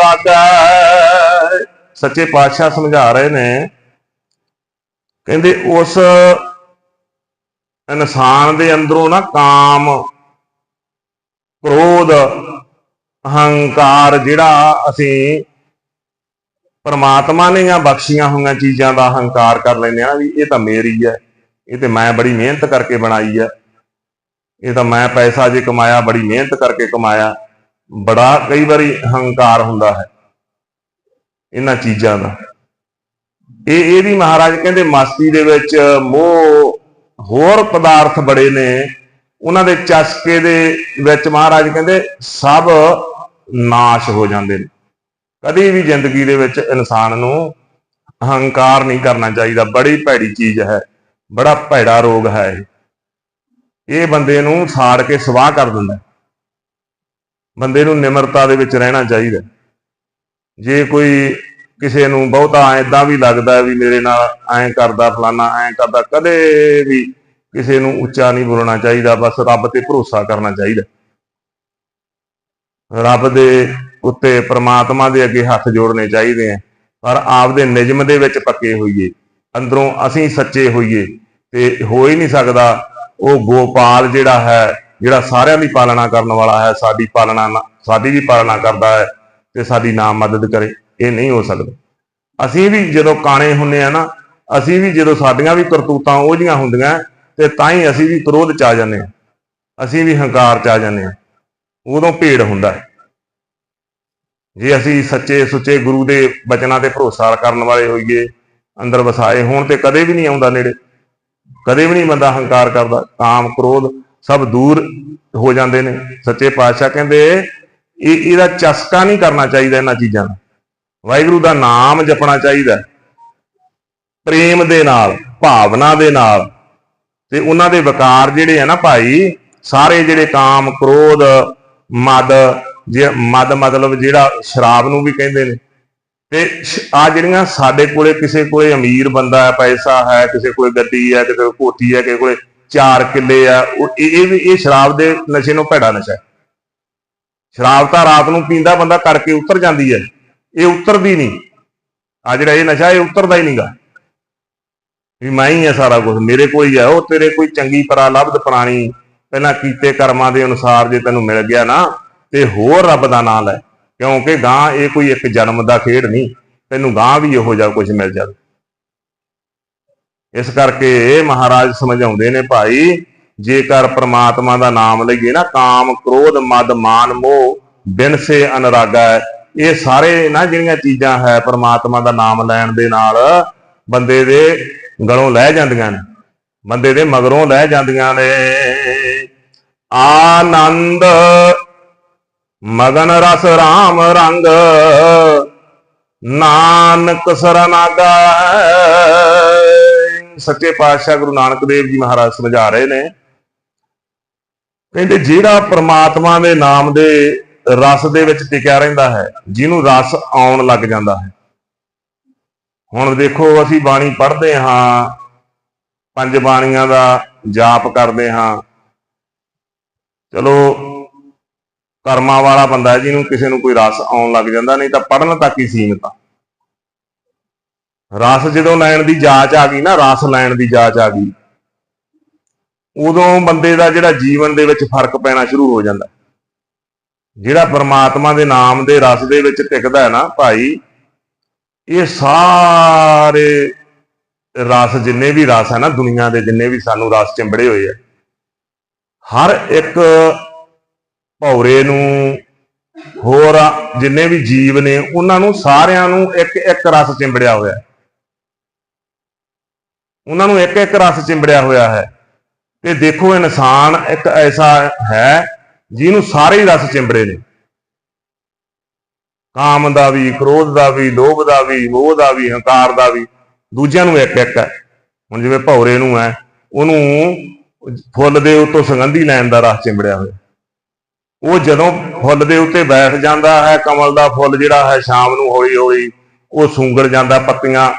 [SPEAKER 1] ਰਾਗੈ ਸੱਚੇ ਪਾਤਸ਼ਾਹ ਸਮਝਾ ਰਹੇ ਨੇ ਕਹਿੰਦੇ ਉਸ ਇਨਸਾਨ ਦੇ ਅੰਦਰੋਂ ਨਾ ਕਾਮ, ਕ੍ਰੋਧ, ਅਹੰਕਾਰ ਜਿਹੜਾ ਅਸੀਂ ਪਰਮਾਤਮਾ ਨੇ ਜਾਂ ਬਖਸ਼ੀਆਂ ਹੋਈਆਂ ਚੀਜ਼ਾਂ ਦਾ ਹੰਕਾਰ ਕਰ ਲੈਂਦੇ ਆ ਵੀ ਇਹ ਤਾਂ ਮੇਰੀ ਹੈ, ਇਹ ਤੇ ਮੈਂ ਬੜੀ ਮਿਹਨਤ ਕਰਕੇ ਬਣਾਈ ਹੈ, ਇਹ ਤਾਂ ਮੈਂ ਪੈਸਾ ਜੇ ਕਮਾਇਆ, ਬੜੀ ਮਿਹਨਤ ਕਰਕੇ ਕਮਾਇਆ, ਬੜਾ ਕਈ ਵਾਰੀ ਹੰਕਾਰ ਹੁੰਦਾ ਹੈ, ਇਹਨਾਂ ਚੀਜ਼ਾਂ ਦਾ। ਇਹ ਇਹਦੀ ਮਹਾਰਾਜ ਕਹਿੰਦੇ ਮਾਸੀ ਦੇ ਵਿੱਚ ਮੋਹ ਹੋਰ ਪਦਾਰਥ ਬੜੇ ਨੇ। ਉਹਨਾਂ ਦੇ ਚਸਕੇ ਦੇ ਵਿੱਚ ਮਹਾਰਾਜ ਕਹਿੰਦੇ ਸਭ ਨਾਸ਼ ਹੋ ਜਾਂਦੇ ਨੇ। ਕਦੀ ਵੀ ਜ਼ਿੰਦਗੀ ਦੇ ਵਿੱਚ ਇਨਸਾਨ ਨੂੰ ਅਹੰਕਾਰ ਨਹੀਂ ਕਰਨਾ ਚਾਹੀਦਾ। ਬੜੀ ਭੈੜੀ ਚੀਜ਼ ਹੈ। ਬੜਾ ਭੈੜਾ ਰੋਗ ਹੈ ਇਹ। ਇਹ ਬੰਦੇ ਨੂੰ ਸਾੜ ਕੇ ਸਵਾਹ ਕਰ ਦਿੰਦਾ। ਬੰਦੇ ਨੂੰ ਨਿਮਰਤਾ ਦੇ ਵਿੱਚ ਰਹਿਣਾ ਚਾਹੀਦਾ। ਜੇ ਕੋਈ ਕਿਸੇ ਨੂੰ ਬਹੁਤਾ ਐਦਾਂ ਵੀ ਲੱਗਦਾ ਵੀ ਮੇਰੇ ਨਾਲ ਐਂ ਕਰਦਾ ਫਲਾਨਾ, ਐਂ ਕਰਦਾ, ਕਦੇ ਵੀ ਕਿਸੇ ਨੂੰ ਉੱਚਾ ਨਹੀਂ ਬੋਲਣਾ ਚਾਹੀਦਾ, ਬਸ ਰੱਬ ਤੇ ਭਰੋਸਾ ਕਰਨਾ ਚਾਹੀਦਾ। ਰੱਬ ਦੇ ਉੱਤੇ ਪ੍ਰਮਾਤਮਾ ਦੇ ਅੱਗੇ ਹੱਥ ਜੋੜਨੇ ਚਾਹੀਦੇ ਆ, ਪਰ ਆਪਦੇ ਨਿਯਮ ਦੇ ਵਿੱਚ ਪੱਕੇ ਹੋਈਏ, ਅੰਦਰੋਂ ਅਸੀਂ ਸੱਚੇ ਹੋਈਏ, ਤੇ ਹੋ ਹੀ ਨਹੀਂ ਸਕਦਾ ਉਹ ਗੋਪਾਲ ਜਿਹੜਾ ਹੈ, ਜਿਹੜਾ ਸਾਰਿਆਂ ਦੀ ਪਾਲਣਾ ਕਰਨ ਵਾਲਾ ਹੈ, ਸਾਡੀ ਪਾਲਣਾ ਨਾ- ਸਾਡੀ ਵੀ ਪਾਲਣਾ ਕਰਦਾ ਹੈ, ਤੇ ਸਾਡੀ ਨਾਮ ਮਦਦ ਕਰੇ। ਇਹ ਨਹੀਂ ਹੋ ਸਕਦਾ। ਅਸੀਂ ਵੀ ਜਦੋਂ ਕਾਣੇ ਹੁੰਨੇ ਆ ਨਾ, ਅਸੀਂ ਵੀ ਜਦੋਂ ਸਾਡੀਆਂ ਵੀ ਕਰਤੂਤਾਂ ਉਹ ਜੀਆਂ ਹੁੰਦੀਆਂ, ਤੇ ਤਾਂ ਹੀ ਅਸੀਂ ਵੀ ਕ੍ਰੋਧ ਚ ਆ ਜਾਂਦੇ ਆ ਅਸੀਂ ਵੀ ਹੰਕਾਰ ਚ ਆ ਜਾਂਦੇ ਆ ਉਦੋਂ ਭੇੜ ਹੁੰਦਾ ਹੈ। ਜੇ ਅਸੀਂ ਸੱਚੇ ਸੁੱਚੇ ਗੁਰੂ ਦੇ ਬਚਨਾਂ ਤੇ ਭਰੋਸਾ ਕਰਨ ਵਾਲੇ ਹੋਈਏ, ਅੰਦਰ ਵਸਾਏ, ਹੋਣ ਤੇ ਕਦੇ ਵੀ ਨਹੀਂ ਆਉਂਦਾ ਨੇੜੇ। ਕਦੇ ਵੀ ਨਹੀਂ ਬੰਦਾ ਹੰਕਾਰ ਕਰਦਾ। ਕਾਮ, ਕ੍ਰੋਧ ਸਭ ਦੂਰ ਹੋ ਜਾਂਦੇ ਨੇ। ਸੱਚੇ ਪਾਤਸ਼ਾਹ ਕਹਿੰਦੇ, ਇਹ ਇਹਦਾ ਚਸਕਾ ਨਹੀਂ ਕਰਨਾ ਚਾਹੀਦਾ ਇਹਨਾਂ ਚੀਜ਼ਾਂ ਦਾ। ਵਾਹਿਗੁਰੂ ਦਾ ਨਾਮ ਜਪਣਾ ਚਾਹੀਦਾ ਪ੍ਰੇਮ ਦੇ ਨਾਲ, ਭਾਵਨਾ ਦੇ ਨਾਲ ਤੇ ਉਹਨਾਂ ਦੇ ਵਿਕਾਰ ਜਿਹੜੇ ਆ ਨਾ ਭਾਈ, ਸਾਰੇ ਜਿਹੜੇ ਕਾਮ, ਕ੍ਰੋਧ, ਮਦ, ਜੇ ਮਦ ਮਤਲਬ ਜਿਹੜਾ ਸ਼ਰਾਬ ਨੂੰ ਵੀ ਕਹਿੰਦੇ ਨੇ। ਤੇ ਆ ਜਿਹੜੀਆਂ ਸਾਡੇ ਕੋਲੇ ਕਿਸੇ ਕੋਲੇ ਅਮੀਰ ਬੰਦਾ ਹੈ, ਪੈਸਾ ਹੈ, ਕਿਸੇ ਕੋਲੇ ਗੱਡੀ ਹੈ, ਕਿਸੇ ਕੋਲੇ ਕੋਠੀ ਹੈ, ਕਿਸੇ ਕੋਲੇ ਚਾਰ ਕਿੱਲੇ ਆ, ਉਹ ਇਹ ਇਹ ਵੀ, ਇਹ ਸ਼ਰਾਬ ਦੇ ਨਸ਼ੇ ਨੂੰ ਭੈੜਾ ਨਸ਼ਾ ਹੈ। ਸ਼ਰਾਬ ਤਾਂ ਰਾਤ ਨੂੰ ਪੀਂਦਾ ਬੰਦਾ ਕਰਕੇ ਉਤਰ ਜਾਂਦੀ ਹੈ। ਇਹ ਉਤਰਦੀ ਨਹੀਂ। ਆ ਜਿਹੜਾ ਇਹ ਨਸ਼ਾ, ਇਹ ਉਤਰਦਾ ਹੀ ਨਹੀਂਗਾ। ਵੀ ਮੈਂ ਹੀ ਆ ਸਾਰਾ ਕੁਝ ਮੇਰੇ ਕੋਲ ਹੀ ਆ, ਉਹ ਤੇਰੇ ਕੋਈ ਚੰਗੀ ਪਰਾ ਲੱਭਦ ਪ੍ਰਾਣੀ, ਪਹਿਲਾਂ ਕੀਤੇ ਕਰਮਾਂ ਦੇ ਅਨੁਸਾਰ ਜੇ ਤੈਨੂੰ ਮਿਲ ਗਿਆ ਨਾ, ਤੇ ਹੋਰ ਰੱਬ ਦਾ ਨਾਮ ਲੈ। ਕਿਉਂਕਿ ਗਾਂ ਇਹ ਕੋਈ ਇੱਕ ਜਨਮ ਦਾ ਖੇਡ ਨਹੀਂ, ਤੈਨੂੰ ਗਾਂ ਵੀ ਇਹੋ ਜਿਹਾ ਕੁਝ ਮਿਲ ਜਾਵੇ। ਇਸ ਕਰਕੇ ਮਹਾਰਾਜ ਸਮਝਾਉਂਦੇ ਨੇ ਭਾਈ, ਜੇਕਰ ਪ੍ਰਮਾਤਮਾ ਦਾ ਨਾਮ ਲਈਏ ਨਾ, ਕਾਮ, ਕ੍ਰੋਧ, ਮਦ, ਮਾਨ, ਮੋਹ ਬਿਨਸੇ ਅਨਰਾਗਾ ਇਹ ਸਾਰੇ ਨਾ ਜਿਹੜੀਆਂ ਚੀਜ਼ਾਂ ਹੈ, ਪਰਮਾਤਮਾ ਦਾ ਨਾਮ ਲੈਣ ਦੇ ਨਾਲ ਬੰਦੇ ਦੇ ਗਲੋਂ ਲੈ ਜਾਂਦੀਆਂ ਨੇ। ਬੰਦੇ ਦੇ ਮਗਰੋਂ ਲੈ ਜਾਂਦੀਆਂ ਨੇ। ਆਨੰਦ, ਮਗਨ ਰਸ RAM ਰੰਗ, ਨਾਨਕ ਸਰਨਾਗਾ। ਸੱਚੇ ਪਾਤਸ਼ਾਹ ਗੁਰੂ ਨਾਨਕ ਦੇਵ ਜੀ ਮਹਾਰਾਜ ਸਮਝਾ ਰਹੇ ਨੇ। ਕਹਿੰਦੇ ਜਿਹੜਾ ਪ੍ਰਮਾਤਮਾ ਦੇ ਨਾਮ ਦੇ ਰਸ ਦੇ ਵਿੱਚ ਟਿਕਿਆ ਰਹਿੰਦਾ ਹੈ, ਜਿਹਨੂੰ ਰਸ ਆਉਣ ਲੱਗ ਜਾਂਦਾ ਹੈ। ਹੁਣ ਦੇਖੋ, ਅਸੀਂ ਬਾਣੀ ਪੜ੍ਹਦੇ ਹਾਂ, ਪੰਜ ਬਾਣੀਆਂ ਦਾ ਜਾਪ ਕਰਦੇ ਹਾਂ। ਚਲੋ, ਕਰਮਾਂ ਵਾਲਾ ਬੰਦਾ ਜਿਹਨੂੰ ਕਿਸੇ ਨੂੰ ਕੋਈ ਰਸ ਆਉਣ ਲੱਗ ਜਾਂਦਾ, ਨਹੀਂ ਤਾਂ ਪੜਨ ਤੱਕ ਹੀ ਸੀਮਿਤ ਆ। ਰਸ ਜਦੋਂ ਲੈਣ ਦੀ ਜਾਚ ਆ ਗਈ ਨਾ, ਰਸ ਲੈਣ ਦੀ ਜਾਚ ਆ ਗਈ, ਉਦੋਂ ਬੰਦੇ ਦਾ ਜਿਹੜਾ ਜੀਵਨ ਦੇ ਵਿੱਚ ਫ਼ਰਕ ਪੈਣਾ ਸ਼ੁਰੂ ਹੋ ਜਾਂਦਾ। ਜਿਹੜਾ ਪਰਮਾਤਮਾ ਦੇ ਨਾਮ ਦੇ ਰਸ ਦੇ ਵਿੱਚ ਟਿਕਦਾ ਹੈ ਨਾ ਭਾਈ, ਇਹ ਸਾਰੇ ਰਸ ਜਿੰਨੇ ਵੀ ਰਸ ਹੈ ਨਾ, ਦੁਨੀਆ ਦੇ ਜਿੰਨੇ ਵੀ ਸਾਨੂੰ ਰਸ ਚਿੰਬੜੇ ਹੋਏ ਆ, ਹਰ ਇੱਕ ਭੌਰੇ ਨੂੰ ਹੋਰ ਜਿੰਨੇ ਵੀ ਜੀਵ ਨੇ, ਉਹਨਾਂ ਨੂੰ ਸਾਰਿਆਂ ਨੂੰ ਇੱਕ ਇੱਕ ਰਸ ਚਿੰਬੜਿਆ ਹੋਇਆ ਉਹਨਾਂ ਨੂੰ ਇੱਕ ਇੱਕ ਰਸ ਚਿੰਬੜਿਆ ਹੋਇਆ ਹੈ। ਤੇ ਦੇਖੋ ਇਨਸਾਨ ਇੱਕ ਐਸਾ ਹੈ ਜਿਹਨੂੰ ਸਾਰੇ ਹੀ ਰਸ ਚਿੰਬੜੇ ਨੇ। ਕਾਮ ਦਾ ਵੀ, ਕ੍ਰੋਧ ਦਾ ਵੀ, ਲੋਭ ਦਾ ਵੀ, ਮੋਹ ਦਾ ਵੀ, ਹੰਕਾਰ ਦਾ ਵੀ, ਦੂਜਿਆਂ ਨੂੰ ਇੱਕ ਇੱਕ ਹੈ। ਹੁਣ ਜਿਵੇਂ ਭੌਰੇ ਨੂੰ ਹੈ, ਉਹਨੂੰ ਫੁੱਲ ਦੇ ਉੱਤੋਂ ਸੁਗੰਧੀ ਲੈਣ ਦਾ ਰਸ ਚਿੰਬੜਿਆ ਹੋਇਆ। ਉਹ ਜਦੋਂ ਫੁੱਲ ਦੇ ਉੱਤੇ ਬੈਠ ਜਾਂਦਾ ਹੈ, ਕਮਲ ਦਾ ਫੁੱਲ ਜਿਹੜਾ ਹੈ, ਸ਼ਾਮ ਨੂੰ ਹੌਲੀ ਹੌਲੀ ਉਹ ਸੁੰਗੜ ਜਾਂਦਾ, ਪੱਤੀਆਂ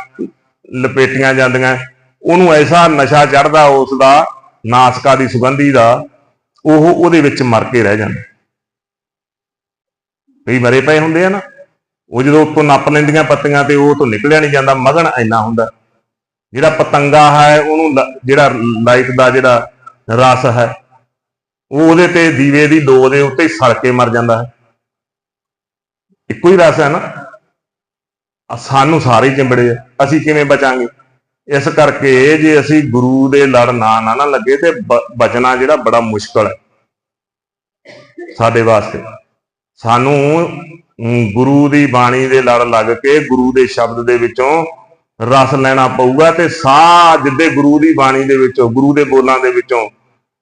[SPEAKER 1] ਲਪੇਟੀਆਂ ਜਾਂਦੀਆਂ। ਉਹਨੂੰ ਐਸਾ ਨਸ਼ਾ ਚੜਦਾ ਉਸ ਦਾ ਨਾਸਕਾ ਦੀ ਸੁਗੰਧੀ ਦਾ ਉਹ ਉਹਦੇ ਵਿੱਚ ਮਰ ਕੇ ਰਹਿ ਜਾਂਦੇ। ਕਈ ਮਰੇ ਪਏ ਹੁੰਦੇ ਆ ਨਾ। ਉਹ ਜਦੋਂ ਉੱਤੋਂ ਨੱਪ ਲੈਂਦੀਆਂ ਪੱਤੀਆਂ ਤੇ ਉਹ ਤੋਂ ਨਿਕਲਿਆ ਨਹੀਂ ਜਾਂਦਾ, ਮਗਨ ਇੰਨਾ ਹੁੰਦਾ। ਜਿਹੜਾ ਪਤੰਗਾ ਹੈ, ਉਹਨੂੰ ਲ- ਜਿਹੜਾ ਲਾਈਟ ਦਾ ਜਿਹੜਾ ਰਸ ਹੈ, ਉਹ ਉਹਦੇ ਤੇ ਦੀਵੇ ਦੀ ਲੋ ਦੇ ਉੱਤੇ ਹੀ ਸੜ ਕੇ ਮਰ ਜਾਂਦਾ ਹੈ। ਇੱਕੋ ਹੀ ਰਸ ਹੈ ਨਾ। ਸਾਨੂੰ ਸਾਰੇ ਚਿੰਬੜੇ ਆ। ਅਸੀਂ ਕਿਵੇਂ ਬਚਾਂਗੇ? ਇਸ ਕਰਕੇ ਜੇ ਅਸੀਂ ਗੁਰੂ ਦੇ ਲੜ ਨਾ ਨਾ ਨਾ ਲੱਗੇ ਤੇ ਬ- ਬਚਣਾ ਜਿਹੜਾ ਬੜਾ ਮੁਸ਼ਕਲ ਹੈ। ਸਾਡੇ ਵਾਸਤੇ। ਸਾਨੂੰ ਅਮ, ਗੁਰੂ ਦੀ ਬਾਣੀ ਦੇ ਲੜ ਲੱਗ ਕੇ ਗੁਰੂ ਦੇ ਸ਼ਬਦ ਦੇ ਵਿੱਚੋਂ ਰਸ ਲੈਣਾ ਪਊਗਾ ਤੇ ਸਾਹ ਜਿੱਦੇ ਗੁਰੂ ਦੀ ਬਾਣੀ ਦੇ ਵਿੱਚੋਂ ਗੁਰੂ ਦੇ ਬੋਲਾਂ ਦੇ ਵਿੱਚੋਂ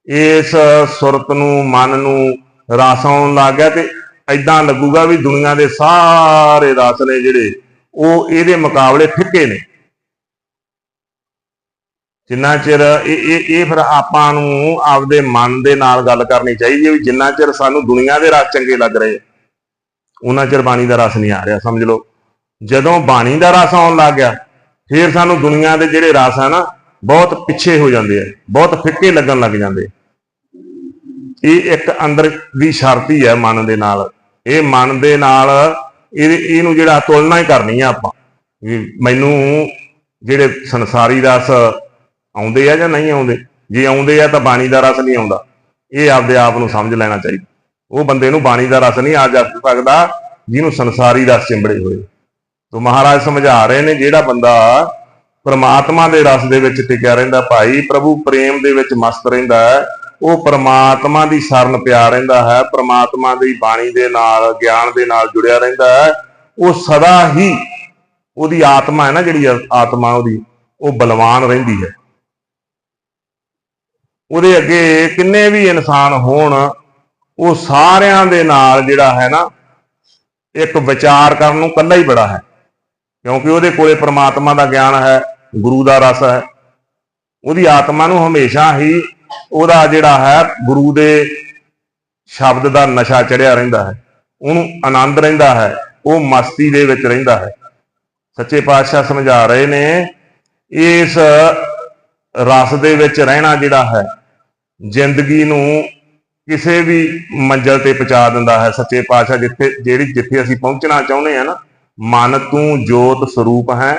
[SPEAKER 1] ਇਸ ਸੁਰਤ ਨੂੰ ਮਨ ਨੂੰ ਰਸ ਆਉਣ ਲੱਗ ਗਿਆ ਤੇ ਐਦਾਂ ਲੱਗੂਗਾ ਵੀ ਦੁਨੀਆ ਦੇ ਸਾਰੇ ਰਸ ਨੇ ਜਿਹੜੇ ਉਹ ਇਹਦੇ ਮੁਕਾਬਲੇ ਫਿੱਕੇ ਨੇ। ਜਿੰਨਾ ਚਿਰ ਇਹ ਇਹ ਇਹ ਫਿਰ ਆਪਾਂ ਨੂੰ ਆਪਦੇ ਮਨ ਦੇ ਨਾਲ ਗੱਲ ਕਰਨੀ ਚਾਹੀਦੀ ਹੈ ਵੀ ਜਿੰਨਾ ਚਿਰ ਸਾਨੂੰ ਦੁਨੀਆ ਦੇ ਰਸ ਚੰਗੇ ਲੱਗ ਰਹੇ ਉਹਨਾਂ ਚਿਰ ਬਾਣੀ ਦਾ ਰਸ ਨਹੀਂ ਆ ਰਿਹਾ, ਸਮਝ ਲਓ। ਜਦੋਂ ਬਾਣੀ ਦਾ ਰਸ ਆਉਣ ਲੱਗ ਗਿਆ, ਫਿਰ ਸਾਨੂੰ ਦੁਨੀਆ ਦੇ ਜਿਹੜੇ ਰਸ ਆ ਨਾ, ਬਹੁਤ ਪਿੱਛੇ ਹੋ ਜਾਂਦੇ ਆ, ਬਹੁਤ ਫਿੱਕੇ ਲੱਗਣ ਲੱਗ ਜਾਂਦੇ ਇਹ ਇੱਕ ਅੰਦਰ ਦੀ ਸ਼ਰਤੀ ਹੈ ਮਨ ਦੇ ਨਾਲ। ਇਹ ਮਨ ਦੇ ਨਾਲ ਇਹ ਇਹਨੂੰ ਜਿਹੜਾ ਤੁਲਨਾ ਹੀ ਕਰਨੀ ਆ ਆਪਾਂ। ਵੀ ਮੈਨੂੰ ਜਿਹੜੇ ਸੰਸਾਰੀ ਰਸ ਆਉਂਦੇ ਆ ਜਾਂ ਨਹੀਂ ਆਉਂਦੇ? ਜੇ ਆਉਂਦੇ ਆ ਤਾਂ ਬਾਣੀ ਦਾ ਰਸ ਨਹੀਂ ਆਉਂਦਾ। ਇਹ ਆਪਦੇ ਆਪ ਨੂੰ ਸਮਝ ਲੈਣਾ ਚਾਹੀਦਾ। ਉਹ ਬੰਦੇ ਨੂੰ ਬਾਣੀ ਦਾ ਰਸ ਨਹੀਂ ਆ ਜਾ ਸਕਦਾ, ਜਿਹਨੂੰ ਸੰਸਾਰੀ ਰਸ ਚਿੰਬੜੇ ਹੋਏ। ਤੋ ਮਹਾਰਾਜ ਸਮਝਾ ਰਹੇ ਨੇ, ਜਿਹੜਾ ਬੰਦਾ ਪਰਮਾਤਮਾ ਦੇ ਰਸ ਦੇ ਵਿੱਚ ਟਿਕਿਆ ਰਹਿੰਦਾ, ਭਾਈ ਪ੍ਰਭੂ ਪ੍ਰੇਮ ਦੇ ਵਿੱਚ ਮਸਤ ਰਹਿੰਦਾ ਹੈ, ਉਹ ਪਰਮਾਤਮਾ ਦੀ ਸ਼ਰਨ ਪਿਆ ਰਹਿੰਦਾ ਹੈ, ਪਰਮਾਤਮਾ ਦੀ ਬਾਣੀ ਦੇ ਨਾਲ, ਗਿਆਨ ਦੇ ਨਾਲ ਜੁੜਿਆ ਰਹਿੰਦਾ ਹੈ, ਉਹ ਸਦਾ ਹੀ ਉਹਦੀ ਆਤਮਾ ਹੈ ਨਾ, ਜਿਹੜੀ ਆਤਮਾ ਉਹਦੀ, ਉਹ ਬਲਵਾਨ ਰਹਿੰਦੀ ਹੈ। ਉਹਦੇ ਅੱਗੇ ਕਿੰਨੇ ਵੀ ਇਨਸਾਨ ਹੋਣ, ਉਹ ਸਾਰਿਆਂ ਦੇ ਨਾਲ ਜਿਹੜਾ ਹੈ ਨਾ, ਇੱਕ ਵਿਚਾਰ ਕਰਨ ਨੂੰ ਕੱਲਾ ਹੀ ਬੜਾ ਹੈ। ਕਿਉਂਕਿ ਉਹਦੇ ਕੋਲੇ ਪ੍ਰਮਾਤਮਾ ਦਾ ਗਿਆਨ ਹੈ, ਗੁਰੂ ਦਾ ਰਸ ਹੈ। ਉਹਦੀ ਆਤਮਾ ਨੂੰ ਹਮੇਸ਼ਾ ਹੀ ਉਹਦਾ ਜਿਹੜਾ ਹੈ, ਗੁਰੂ ਦੇ ਸ਼ਬਦ ਦਾ ਨਸ਼ਾ ਚੜਿਆ ਰਹਿੰਦਾ ਹੈ। ਉਹਨੂੰ ਆਨੰਦ ਰਹਿੰਦਾ ਹੈ, ਉਹ ਮਸਤੀ ਦੇ ਵਿੱਚ ਰਹਿੰਦਾ ਹੈ। ਸੱਚੇ ਪਾਤਸ਼ਾਹ ਸਮਝਾ ਰਹੇ ਨੇ, ਇਸ ਰਸ ਦੇ ਵਿੱਚ ਰਹਿਣਾ ਜਿਹੜਾ ਹੈ, ਜ਼ਿੰਦਗੀ ਨੂੰ ਕਿਸੇ ਵੀ ਮੰਜ਼ਲ ਤੇ ਪਹੁੰਚਾ ਦਿੰਦਾ ਹੈ। ਸੱਚੇ ਪਾਤਸ਼ਾਹ ਜਿੱਥੇ, ਜਿਹੜੀ ਜਿੱਥੇ ਅਸੀਂ ਪਹੁੰਚਣਾ ਚਾਹੁੰਦੇ ਆ ਨਾ, ਮਨ ਤੂੰ ਜੋਤ ਸਰੂਪ ਹੈ,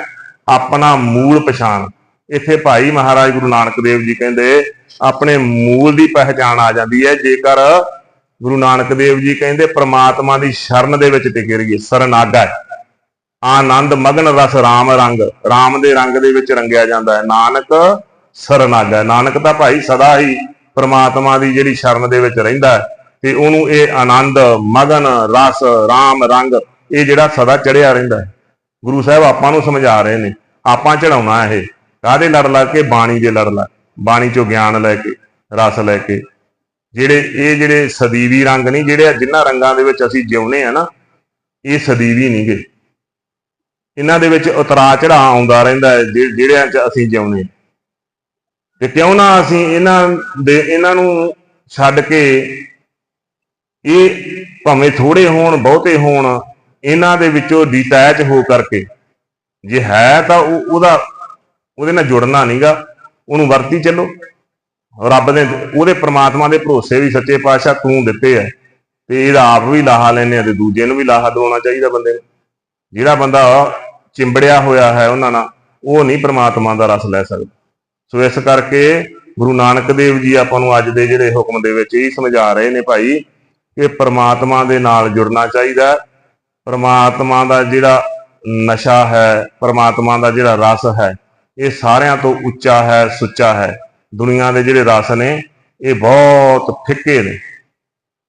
[SPEAKER 1] ਆਪਣਾ ਮੂਲ ਪਛਾਣ। ਇੱਥੇ ਭਾਈ ਮਹਾਰਾਜ ਗੁਰੂ ਨਾਨਕ ਦੇਵ ਜੀ ਕਹਿੰਦੇ, ਆਪਣੇ ਮੂਲ ਦੀ ਪਹਿਚਾਣ ਆ ਜਾਂਦੀ ਹੈ। ਜੇਕਰ ਗੁਰੂ ਨਾਨਕ ਦੇਵ ਜੀ ਕਹਿੰਦੇ, ਪ੍ਰਮਾਤਮਾ ਦੀ ਸ਼ਰਨ ਦੇ ਵਿੱਚ ਟਿਕੇ ਰਹੀਏ, ਸਰਨਾਗਾ ਆਨੰਦ ਮਗਨ ਰਸ RAM ਰੰਗ RAM ਦੇ ਰੰਗ ਦੇ ਵਿੱਚ ਰੰਗਿਆ ਜਾਂਦਾ ਹੈ। ਨਾਨਕ ਸਰਨਾਗਾ ਹੈ। ਨਾਨਕ ਤਾਂ ਭਾਈ ਸਦਾ ਹੀ ਪ੍ਰਮਾਤਮਾ ਦੀ ਜਿਹੜੀ ਸ਼ਰਨ ਦੇ ਵਿੱਚ ਰਹਿੰਦਾ ਹੈ ਤੇ ਉਹਨੂੰ ਇਹ ਆਨੰਦ, ਮਗਨ, ਰਸ RAM ਰੰਗ ਇਹ ਜਿਹੜਾ ਸਦਾ ਚੜਿਆ ਰਹਿੰਦਾ ਹੈ। ਗੁਰੂ ਸਾਹਿਬ ਆਪਾਂ ਨੂੰ ਸਮਝਾ ਰਹੇ ਨੇ, ਆਪਾਂ ਚੜਾਉਣਾ ਇਹ। ਕਾਹਦੇ ਲੜ ਲਾ ਕੇ? ਬਾਣੀ ਦੇ ਲੜ ਲਾ ਬਾਣੀ ਚੋਂ ਗਿਆਨ ਲੈ ਕੇ, ਰਸ ਲੈ ਕੇ। ਜਿਹੜੇ ਇਹ ਜਿਹੜੇ ਸਦੀਵੀ ਰੰਗ ਨਹੀਂ ਜਿਹੜੇ ਜਿਨ੍ਹਾਂ ਰੰਗਾਂ ਦੇ ਵਿੱਚ ਅਸੀਂ ਜਿਉਨੇ ਆ ਨਾ, ਇਹ ਸਦੀਵੀ ਨਹੀਂਗੇ ਇਹਨਾਂ ਦੇ ਵਿੱਚ ਉਤਰਾ ਚੜਾ ਆਉਂਦਾ ਰਹਿੰਦਾ ਹੈ, ਜਿ- ਜਿਹੜਿਆਂ 'ਚ ਅਸੀਂ ਜਿਉਨੇ ਤੇ ਕਿਉਂ ਨਾ ਅਸੀਂ ਇਹਨਾਂ ਦੇ, ਇਹਨਾਂ ਨੂੰ ਛੱਡ ਕੇ ਇਹ ਭਾਵੇਂ ਥੋੜੇ ਹੋਣ, ਬਹੁਤੇ ਹੋਣ, ਇਹਨਾਂ ਦੇ ਵਿੱਚੋਂ ਡਿਟੈਚ ਹੋ ਕਰਕੇ ਜੇ ਹੈ ਤਾਂ ਉਹਦਾ, ਉਹਦੇ ਨਾਲ ਜੁੜਨਾ ਨਹੀਂਗਾ ਉਹਨੂੰ ਵਰਤੀ ਚੱਲੋ। ਰੱਬ ਨੇ ਉਹਦੇ ਪ੍ਰਮਾਤਮਾ ਦੇ ਭਰੋਸੇ ਵੀ ਸੱਚੇ ਪਾਤਸ਼ਾਹ ਤੂੰ ਦਿੱਤੇ ਐ ਤੇ ਇਹਦਾ ਆਪ ਵੀ ਲਾਹਾ ਲੈਨੇ ਆ ਤੇ ਦੂਜੇ ਨੂੰ ਵੀ ਲਾਹਾ ਦਵਾਉਣਾ ਚਾਹੀਦਾ ਬੰਦੇ ਨੂੰ। ਜਿਹੜਾ ਬੰਦਾ ਚਿੰਬੜਿਆ ਹੋਇਆ ਹੈ ਉਹਨਾਂ ਨਾਲ, ਉਹ ਨਹੀਂ ਪ੍ਰਮਾਤਮਾ ਦਾ ਰਸ ਲੈ ਸਕਦਾ। ਸੋ ਇਸ ਕਰਕੇ ਗੁਰੂ ਨਾਨਕ ਦੇਵ ਜੀ ਆਪਾਂ ਨੂੰ ਅੱਜ ਦੇ ਜਿਹੜੇ ਹੁਕਮ ਦੇ ਵਿੱਚ ਇਹ ਸਮਝਾ ਰਹੇ ਨੇ ਭਾਈ ਕਿ ਪ੍ਰਮਾਤਮਾ ਦੇ ਨਾਲ ਜੁੜਨਾ ਚਾਹੀਦਾ ਹੈ। ਪ੍ਰਮਾਤਮਾ ਦਾ ਜਿਹੜਾ ਨਸ਼ਾ ਹੈ, ਪ੍ਰਮਾਤਮਾ ਦਾ ਜਿਹੜਾ ਰਸ ਹੈ, ਇਹ ਸਾਰਿਆਂ ਤੋਂ ਉੱਚਾ ਹੈ, ਸੁੱਚਾ ਹੈ। ਦੁਨੀਆ ਦੇ ਜਿਹੜੇ ਰਸ ਨੇ, ਇਹ ਬਹੁਤ ਫਿੱਕੇ ਨੇ।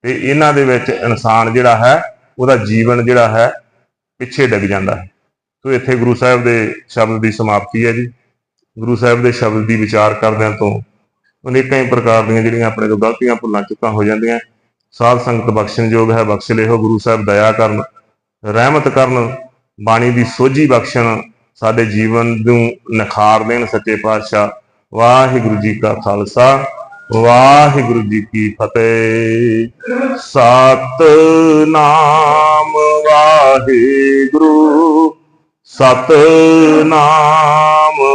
[SPEAKER 1] ਤੇ ਇਹਨਾਂ ਦੇ ਵਿੱਚ ਇਨਸਾਨ ਜਿਹੜਾ ਹੈ, ਉਹਦਾ ਜੀਵਨ ਜਿਹੜਾ ਹੈ, ਪਿੱਛੇ ਡਿੱਗ ਜਾਂਦਾ ਹੈ। ਸੋ ਇੱਥੇ ਗੁਰੂ ਸਾਹਿਬ ਦੇ ਸ਼ਬਦ ਦੀ ਸਮਾਪਤੀ ਹੈ ਜੀ। ਗੁਰੂ ਸਾਹਿਬ ਦੇ ਸ਼ਬਦ ਦੀ ਵਿਚਾਰ ਕਰਦਿਆਂ ਤੋਂ ਅਨੇਕਾਂ ਹੀ ਪ੍ਰਕਾਰ ਦੀਆਂ ਜਿਹੜੀਆਂ ਆਪਣੇ ਤੋਂ ਗਲਤੀਆਂ ਭੁੱਲਾਂ ਚੁੱਕਾਂ ਹੋ ਜਾਂਦੀਆਂ। ਸਾਧ ਸੰਗਤ ਬਖਸ਼ਣਯੋਗ ਹੈ, ਬਖਸ਼ ਲਿਓ ਗੁਰੂ ਸਾਹਿਬ, ਦਇਆ ਕਰਨ, ਰਹਿਮਤ ਕਰਨ, ਬਾਣੀ ਦੀ ਸੋਝੀ ਬਖਸ਼ਣ ਸਾਡੇ ਜੀਵਨ ਨੂੰ ਨਿਖਾਰ ਦੇਣ ਸੱਚੇ ਪਾਤਸ਼ਾਹ। ਵਾਹਿਗੁਰੂ ਜੀ ਕਾ ਖਾਲਸਾ, ਵਾਹਿਗੁਰੂ ਜੀ ਕੀ ਫਤਿਹ। ਸਤ ਨਾਮ ਵਾਹਿਗੁਰੂ, ਸਤਨਾਮ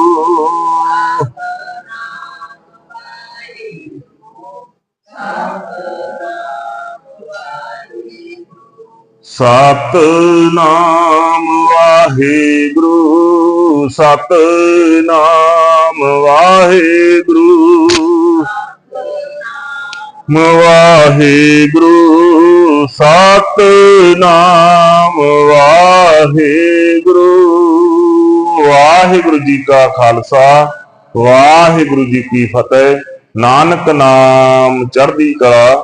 [SPEAKER 1] ਸਤਨਾਮ ਵਾਹਿਗੁਰੂ ਸਤਨਾਮ ਵਾਹਿਗੁਰੂ। ਵਾਹਿਗੁਰੂ, ਸਤਨਾਮ ਵਾਹਿਗੁਰੂ। ਵਾਹਿਗੁਰੂ ਜੀ ਕਾ ਖਾਲਸਾ, ਵਾਹਿਗੁਰੂ ਜੀ ਕੀ ਫਤਿਹ। ਨਾਨਕ ਨਾਮ ਚੜ੍ਹਦੀ ਕਲਾ